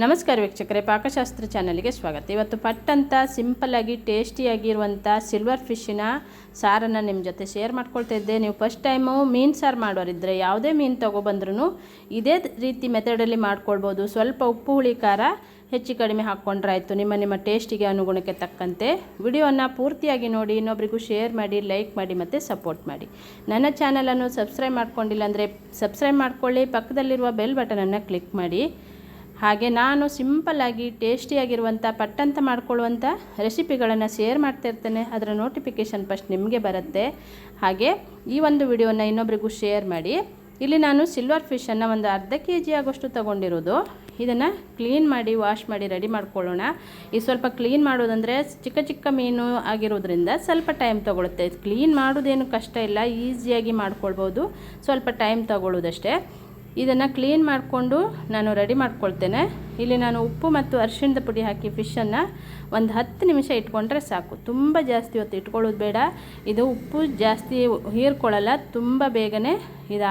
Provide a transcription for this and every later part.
ನಮಸ್ಕಾರ ವೀಕ್ಷಕರೇ, ಪಾಕಶಾಸ್ತ್ರ ಚಾನಲ್ಗೆ ಸ್ವಾಗತ. ಇವತ್ತು ಪಟ್ಟಂತ ಸಿಂಪಲ್ಲಾಗಿ ಟೇಸ್ಟಿಯಾಗಿರುವಂಥ ಸಿಲ್ವರ್ ಫಿಶ್ಶಿನ ಸಾರನ್ನು ನಿಮ್ಮ ಜೊತೆ ಶೇರ್ ಮಾಡ್ಕೊಳ್ತಾ ಇದ್ದೆ. ನೀವು ಫಸ್ಟ್ ಟೈಮು ಮೀನು ಸಾರು ಮಾಡೋರಿದ್ದರೆ ಯಾವುದೇ ಮೀನು ತೊಗೊಬಂದ್ರೂ ಇದೇ ರೀತಿ ಮೆಥಡಲ್ಲಿ ಮಾಡ್ಕೊಳ್ಬೋದು. ಸ್ವಲ್ಪ ಉಪ್ಪು, ಹುಳಿ, ಖಾರ ಹೆಚ್ಚು ಕಡಿಮೆ ಹಾಕ್ಕೊಂಡ್ರಾಯ್ತು ನಿಮ್ಮ ನಿಮ್ಮ ಟೇಸ್ಟಿಗೆ ಅನುಗುಣಕ್ಕೆ ತಕ್ಕಂತೆ ವಿಡಿಯೋನ ಪೂರ್ತಿಯಾಗಿ ನೋಡಿ, ಇನ್ನೊಬ್ರಿಗೂ ಶೇರ್ ಮಾಡಿ ಲೈಕ್ ಮಾಡಿ ಮತ್ತು ಸಪೋರ್ಟ್ ಮಾಡಿ. ನನ್ನ ಚಾನಲನ್ನು ಸಬ್ಸ್ಕ್ರೈಬ್ ಮಾಡ್ಕೊಂಡಿಲ್ಲ ಅಂದರೆ ಸಬ್ಸ್ಕ್ರೈಬ್ ಮಾಡ್ಕೊಳ್ಳಿ, ಪಕ್ಕದಲ್ಲಿರುವ ಬೆಲ್ ಬಟನನ್ನು ಕ್ಲಿಕ್ ಮಾಡಿ. ಹಾಗೆ ನಾನು ಸಿಂಪಲ್ಲಾಗಿ ಟೇಸ್ಟಿಯಾಗಿರುವಂಥ ಪಟ್ಟಂತ ಮಾಡ್ಕೊಳ್ಳುವಂಥ ರೆಸಿಪಿಗಳನ್ನು ಶೇರ್ ಮಾಡ್ತಿರ್ತೇನೆ ಅದರ ನೋಟಿಫಿಕೇಷನ್ ಫಸ್ಟ್ ನಿಮಗೆ ಬರುತ್ತೆ. ಹಾಗೆ ಈ ಒಂದು ವಿಡಿಯೋನ ಇನ್ನೊಬ್ರಿಗೂ ಶೇರ್ ಮಾಡಿ. ಇಲ್ಲಿ ನಾನು ಸಿಲ್ವರ್ ಫಿಶನ್ನು ಒಂದು ಅರ್ಧ ಕೆ ಜಿ ಆಗೋಷ್ಟು ತೊಗೊಂಡಿರೋದು. ಇದನ್ನು ಕ್ಲೀನ್ ಮಾಡಿ ವಾಶ್ ಮಾಡಿ ರೆಡಿ ಮಾಡ್ಕೊಳ್ಳೋಣ. ಈ ಸ್ವಲ್ಪ ಕ್ಲೀನ್ ಮಾಡೋದಂದರೆ ಚಿಕ್ಕ ಚಿಕ್ಕ ಮೀನು ಆಗಿರೋದ್ರಿಂದ ಸ್ವಲ್ಪ ಟೈಮ್ ತೊಗೊಳುತ್ತೆ. ಕ್ಲೀನ್ ಮಾಡೋದೇನು ಕಷ್ಟ ಇಲ್ಲ ಈಸಿಯಾಗಿ ಮಾಡ್ಕೊಳ್ಬೋದು. ಸ್ವಲ್ಪ ಟೈಮ್ ತೊಗೊಳ್ಳೋದಷ್ಟೇ ಇದನ್ನು ಕ್ಲೀನ್ ಮಾಡಿಕೊಂಡು ನಾನು ರೆಡಿ ಮಾಡ್ಕೊಳ್ತೇನೆ. ಇಲ್ಲಿ ನಾನು ಉಪ್ಪು ಮತ್ತು ಅರಿಶಿಣದ ಪುಡಿ ಹಾಕಿ ಫಿಶನ್ನು ಒಂದು ಹತ್ತು ನಿಮಿಷ ಇಟ್ಕೊಂಡ್ರೆ ಸಾಕು. ತುಂಬ ಜಾಸ್ತಿ ಹೊತ್ತು ಇಟ್ಕೊಳ್ಳೋದು ಬೇಡ. ಇದು ಉಪ್ಪು ಜಾಸ್ತಿ ಹೀರ್ಕೊಳ್ಳಲ್ಲ, ತುಂಬ ಬೇಗನೆ ಇದು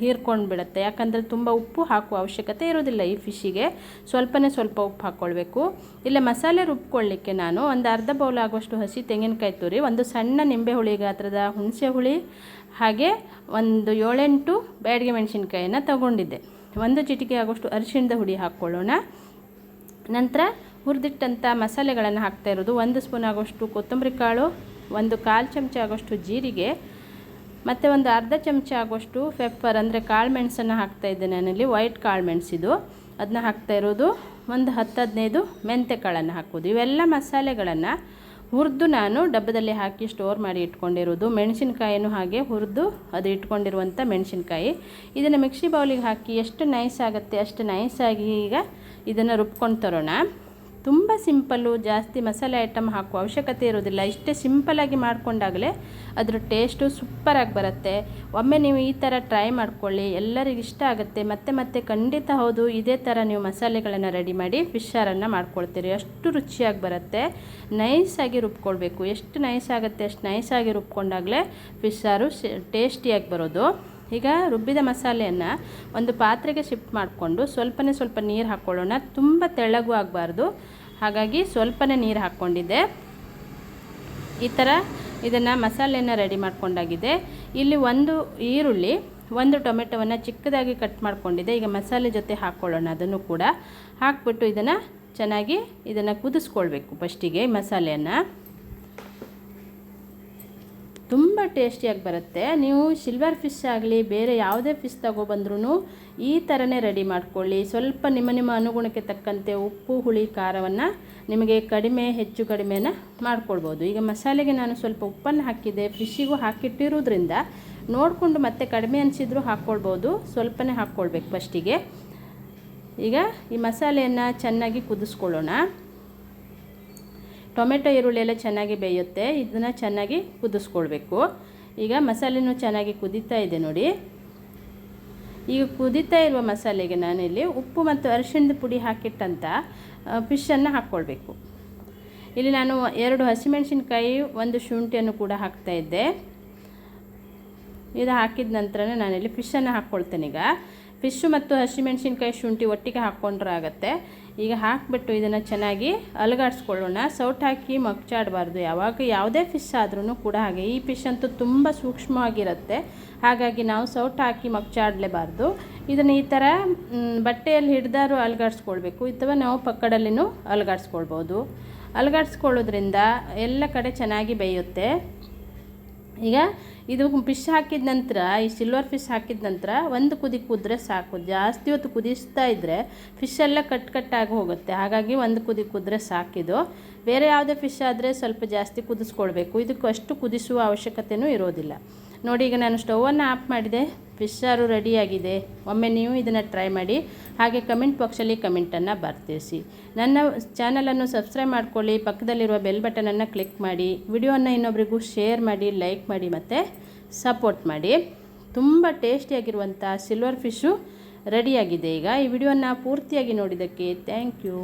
ಹೀರ್ಕೊಂಡು ಬಿಡುತ್ತೆ. ಯಾಕಂದರೆ ತುಂಬ ಉಪ್ಪು ಹಾಕುವ ಅವಶ್ಯಕತೆ ಇರೋದಿಲ್ಲ ಈ ಫಿಶ್ಶಿಗೆ ಸ್ವಲ್ಪನೇ ಸ್ವಲ್ಪ ಉಪ್ಪು ಹಾಕ್ಕೊಳ್ಬೇಕು ಇಲ್ಲ ಮಸಾಲೆ ರುಬ್ಕೊಳ್ಳಿಕ್ಕೆ ನಾನು ಒಂದು ಅರ್ಧ ಬೌಲ್ ಆಗುವಷ್ಟು ಹಸಿ ತೆಂಗಿನಕಾಯಿ ತುರಿ, ಒಂದು ಸಣ್ಣ ನಿಂಬೆ ಹುಳಿ ಗಾತ್ರದ ಹುಣಸೆ ಹುಳಿ, ಹಾಗೆ ಒಂದು ಏಳೆಂಟು ಬ್ಯಾಡಿಗೆ ಮೆಣಸಿನ್ಕಾಯನ್ನು ತಗೊಂಡಿದ್ದೆ. ಒಂದು ಚಿಟಿಕೆ ಆಗೋಷ್ಟು ಅರಿಶಿಣದ ಹುಡಿ ಹಾಕ್ಕೊಳ್ಳೋಣ. ನಂತರ ಹುರಿದಿಟ್ಟಂಥ ಮಸಾಲೆಗಳನ್ನು ಹಾಕ್ತಾ ಇರೋದು. ಒಂದು ಸ್ಪೂನ್ ಆಗೋಷ್ಟು ಕೊತ್ತಂಬರಿ ಕಾಳು, ಒಂದು ಕಾಲು ಚಮಚ ಆಗೋಷ್ಟು ಜೀರಿಗೆ, ಮತ್ತು ಒಂದು ಅರ್ಧ ಚಮಚ ಆಗೋಷ್ಟು ಪೆಪ್ಪರ್ ಅಂದರೆ ಕಾಳು ಮೆಣಸನ್ನು ಹಾಕ್ತಾ ಇದ್ದೆ ನಾನಲ್ಲಿ. ವೈಟ್ ಕಾಳು ಮೆಣಸಿದು ಅದನ್ನ ಹಾಕ್ತಾ ಇರೋದು. ಒಂದು ಹತ್ತು ಹದಿನೈದು ಮೆಂತೆ ಕಾಳನ್ನು ಹಾಕೋದು. ಇವೆಲ್ಲ ಮಸಾಲೆಗಳನ್ನು ಹುರಿದು ನಾನು ಡಬ್ಬದಲ್ಲಿ ಹಾಕಿ ಸ್ಟೋರ್ ಮಾಡಿ ಇಟ್ಕೊಂಡಿರೋದು. ಮೆಣಸಿನ್ಕಾಯಿನೂ ಹಾಗೆ ಹುರಿದು ಅದು ಇಟ್ಕೊಂಡಿರುವಂಥ ಮೆಣಸಿನಕಾಯಿ. ಇದನ್ನು ಮಿಕ್ಸಿ ಬೌಲಿಗೆ ಹಾಕಿ ಎಷ್ಟು ನೈಸ್ ಆಗುತ್ತೆ ಅಷ್ಟು ನೈಸಾಗಿ ಈಗ ಇದನ್ನು ರುಬ್ಕೊಂಡು ತರೋಣ. ತುಂಬ ಸಿಂಪಲ್ಲು, ಜಾಸ್ತಿ ಮಸಾಲೆ ಐಟಮ್ ಹಾಕುವ ಅವಶ್ಯಕತೆ ಇರೋದಿಲ್ಲ ಇಷ್ಟೇ ಸಿಂಪಲಾಗಿ ಮಾಡಿಕೊಂಡಾಗಲೇ ಅದರ ಟೇಸ್ಟು ಸೂಪರಾಗಿ ಬರುತ್ತೆ. ಒಮ್ಮೆ ನೀವು ಈ ಥರ ಟ್ರೈ ಮಾಡ್ಕೊಳ್ಳಿ, ಎಲ್ಲರಿಗೂ ಇಷ್ಟ ಆಗುತ್ತೆ. ಮತ್ತೆ ಮತ್ತೆ ಖಂಡಿತ ಹೌದು, ಇದೇ ಥರ ನೀವು ಮಸಾಲೆಗಳನ್ನು ರೆಡಿ ಮಾಡಿ ಫಿಶ್ ಸಾರನ್ನು ಮಾಡ್ಕೊಳ್ತೀರಿ. ಅಷ್ಟು ರುಚಿಯಾಗಿ ಬರುತ್ತೆ. ನೈಸಾಗಿ ರುಬ್ಕೊಳ್ಬೇಕು. ಎಷ್ಟು ನೈಸ್ ಆಗುತ್ತೆ, ಅಷ್ಟು ನೈಸಾಗಿ ರುಬ್ಕೊಂಡಾಗಲೇ ಫಿಶ್ ಸಾರು ಟೇಸ್ಟಿಯಾಗಿ ಬರೋದು. ಈಗ ರುಬ್ಬಿದ ಮಸಾಲೆಯನ್ನು ಒಂದು ಪಾತ್ರೆಗೆ ಶಿಫ್ಟ್ ಮಾಡಿಕೊಂಡು ಸ್ವಲ್ಪನೇ ಸ್ವಲ್ಪ ನೀರು ಹಾಕ್ಕೊಳ್ಳೋಣ ತುಂಬ ತೆಳ್ಳಗೂ ಆಗಬಾರ್ದು. ಹಾಗಾಗಿ ಸ್ವಲ್ಪನೇ ನೀರು ಹಾಕ್ಕೊಂಡಿದ್ದೆ ಈ ಥರ ಇದನ್ನು ಮಸಾಲೆಯನ್ನು ರೆಡಿ ಮಾಡ್ಕೊಂಡಾಗಿದೆ. ಇಲ್ಲಿ ಒಂದು ಈರುಳ್ಳಿ, ಒಂದು ಟೊಮೆಟೊವನ್ನು ಚಿಕ್ಕದಾಗಿ ಕಟ್ ಮಾಡ್ಕೊಂಡಿದ್ದೆ ಈಗ ಮಸಾಲೆ ಜೊತೆ ಹಾಕ್ಕೊಳ್ಳೋಣ ಅದನ್ನು ಕೂಡ. ಹಾಕ್ಬಿಟ್ಟು ಇದನ್ನು ಚೆನ್ನಾಗಿ ಇದನ್ನು ಕುದಿಸ್ಕೊಳ್ಬೇಕು ಫಸ್ಟಿಗೆ ಮಸಾಲೆಯನ್ನು. ತುಂಬ ಟೇಸ್ಟಿಯಾಗಿ ಬರುತ್ತೆ. ನೀವು ಸಿಲ್ವರ್ ಫಿಶ್ ಆಗಲಿ, ಬೇರೆ ಯಾವುದೇ ಫಿಶ್ ತಗೊಬಂದ್ರೂ ಈ ಥರನೇ ರೆಡಿ ಮಾಡ್ಕೊಳ್ಳಿ. ಸ್ವಲ್ಪ ನಿಮ್ಮ ನಿಮ್ಮ ಅನುಗುಣಕ್ಕೆ ತಕ್ಕಂತೆ ಉಪ್ಪು, ಹುಳಿ, ಖಾರವನ್ನು ನಿಮಗೆ ಕಡಿಮೆ, ಹೆಚ್ಚು ಕಡಿಮೆನ ಮಾಡ್ಕೊಳ್ಬೋದು. ಈಗ ಮಸಾಲೆಗೆ ನಾನು ಸ್ವಲ್ಪ ಉಪ್ಪನ್ನು ಹಾಕಿದ್ದೆ. ಫಿಶ್ಶಿಗೂ ಹಾಕಿಟ್ಟಿರೋದ್ರಿಂದ ನೋಡಿಕೊಂಡು ಮತ್ತೆ ಕಡಿಮೆ ಅನಿಸಿದ್ರು ಹಾಕ್ಕೊಳ್ಬೋದು. ಸ್ವಲ್ಪನೇ ಹಾಕ್ಕೊಳ್ಬೇಕು ಫಸ್ಟಿಗೆ ಈಗ ಈ ಮಸಾಲೆಯನ್ನು ಚೆನ್ನಾಗಿ ಕುದಿಸ್ಕೊಳ್ಳೋಣ. ಟೊಮೆಟೊ ಈರುಳ್ಳಿ ಎಲ್ಲ ಚೆನ್ನಾಗಿ ಬೇಯುತ್ತೆ. ಇದನ್ನು ಚೆನ್ನಾಗಿ ಕುದಿಸ್ಕೊಳ್ಬೇಕು. ಈಗ ಮಸಾಲೆನೂ ಚೆನ್ನಾಗಿ ಕುದೀತಾ ಇದೆ ನೋಡಿ. ಈಗ ಕುದೀತಾ ಇರುವ ಮಸಾಲೆಗೆ ನಾನಿಲ್ಲಿ ಉಪ್ಪು ಮತ್ತು ಅರಿಶಿಣದ ಪುಡಿ ಹಾಕಿಟ್ಟಂಥ ಫಿಶನ್ನು ಹಾಕ್ಕೊಳ್ಬೇಕು. ಇಲ್ಲಿ ನಾನು ಎರಡು ಹಸಿಮೆಣಸಿನ್ಕಾಯಿ, ಒಂದು ಶುಂಠಿಯನ್ನು ಕೂಡ ಹಾಕ್ತಾಯಿದ್ದೆ ಇದು ಹಾಕಿದ ನಂತರ ನಾನಿಲ್ಲಿ ಫಿಶನ್ನು ಹಾಕ್ಕೊಳ್ತೇನೆ ಈಗ. ಫಿಶ್ಶು ಮತ್ತು ಹಸಿಮೆಣಸಿನ್ಕಾಯಿ ಶುಂಠಿ ಒಟ್ಟಿಗೆ ಹಾಕ್ಕೊಂಡ್ರೆ ಆಗುತ್ತೆ. ಈಗ ಹಾಕಿಬಿಟ್ಟು ಇದನ್ನು ಚೆನ್ನಾಗಿ ಅಲಗಾಡಿಸ್ಕೊಳ್ಳೋಣ. ಸೌಟ್ ಹಾಕಿ ಮಗ್ಚಾಡಬಾರ್ದು. ಯಾವಾಗ ಯಾವುದೇ ಫಿಶ್ ಆದ್ರೂ ಕೂಡ ಹಾಗೆ. ಈ ಫಿಶ್ ಅಂತೂ ತುಂಬ ಸೂಕ್ಷ್ಮವಾಗಿರುತ್ತೆ. ಹಾಗಾಗಿ ನಾವು ಸೌಟ್ ಹಾಕಿ ಮಗ್ಚಾಡಲೇಬಾರ್ದು. ಇದನ್ನು ಈ ಥರ ಬಟ್ಟೆಯಲ್ಲಿ ಹಿಡ್ದಾರು ಅಲಗಾಡಿಸ್ಕೊಳ್ಬೇಕು. ಅಥವಾ ನಾವು ಪಕ್ಕದಲ್ಲಿನೂ ಅಲಗಾಡಿಸ್ಕೊಳ್ಬೋದು. ಅಲಗಾಡಿಸ್ಕೊಳ್ಳೋದ್ರಿಂದ ಎಲ್ಲ ಕಡೆ ಚೆನ್ನಾಗಿ ಬೇಯುತ್ತೆ. ಈಗ ಇದು ಫಿಶ್ ಹಾಕಿದ ನಂತರ, ಈ ಸಿಲ್ವರ್ ಫಿಶ್ ಹಾಕಿದ ನಂತರ ಒಂದು ಕುದಿ ಕುದ್ರೆ ಸಾಕು. ಜಾಸ್ತಿ ಹೊತ್ತು ಕುದಿಸ್ತಾ ಇದ್ದರೆ ಫಿಶ್ ಎಲ್ಲ ಕಟ್ ಕಟ್ಟಾಗಿ ಹೋಗುತ್ತೆ. ಹಾಗಾಗಿ ಒಂದು ಕುದಿ ಕುದ್ರೆ ಸಾಕಿದು ಬೇರೆ ಯಾವುದೇ ಫಿಶ್ ಆದರೆ ಸ್ವಲ್ಪ ಜಾಸ್ತಿ ಕುದಿಸ್ಕೊಳ್ಬೇಕು ಇದಕ್ಕೆ ಅಷ್ಟು ಕುದಿಸುವ ಅವಶ್ಯಕತೆಯೂ ಇರೋದಿಲ್ಲ. ನೋಡಿ, ಈಗ ನಾನು ಸ್ಟೌವನ್ನು ಆಫ್ ಮಾಡಿದೆ. ಫಿಶ್ ಸಾರು ರೆಡಿಯಾಗಿದೆ. ಒಮ್ಮೆ ನೀವು ಇದನ್ನು ಟ್ರೈ ಮಾಡಿ. ಹಾಗೆ ಕಮೆಂಟ್ ಬಾಕ್ಸಲ್ಲಿ ಕಮೆಂಟನ್ನು ಬರ್ತಿಸಿ. ನನ್ನ ಚಾನಲನ್ನು ಸಬ್ಸ್ಕ್ರೈಬ್ ಮಾಡ್ಕೊಳ್ಳಿ. ಪಕ್ಕದಲ್ಲಿರುವ ಬೆಲ್ ಬಟನನ್ನು ಕ್ಲಿಕ್ ಮಾಡಿ. ವಿಡಿಯೋನ ಇನ್ನೊಬ್ರಿಗೂ ಶೇರ್ ಮಾಡಿ, ಲೈಕ್ ಮಾಡಿ ಮತ್ತು ಸಪೋರ್ಟ್ ಮಾಡಿ. ತುಂಬ ಟೇಸ್ಟಿಯಾಗಿರುವಂಥ ಸಿಲ್ವರ್ ಫಿಶ್ಶು ರೆಡಿಯಾಗಿದೆ. ಈಗ ಈ ವಿಡಿಯೋನ ಪೂರ್ತಿಯಾಗಿ ನೋಡಿದ್ದಕ್ಕೆ ಥ್ಯಾಂಕ್ ಯು.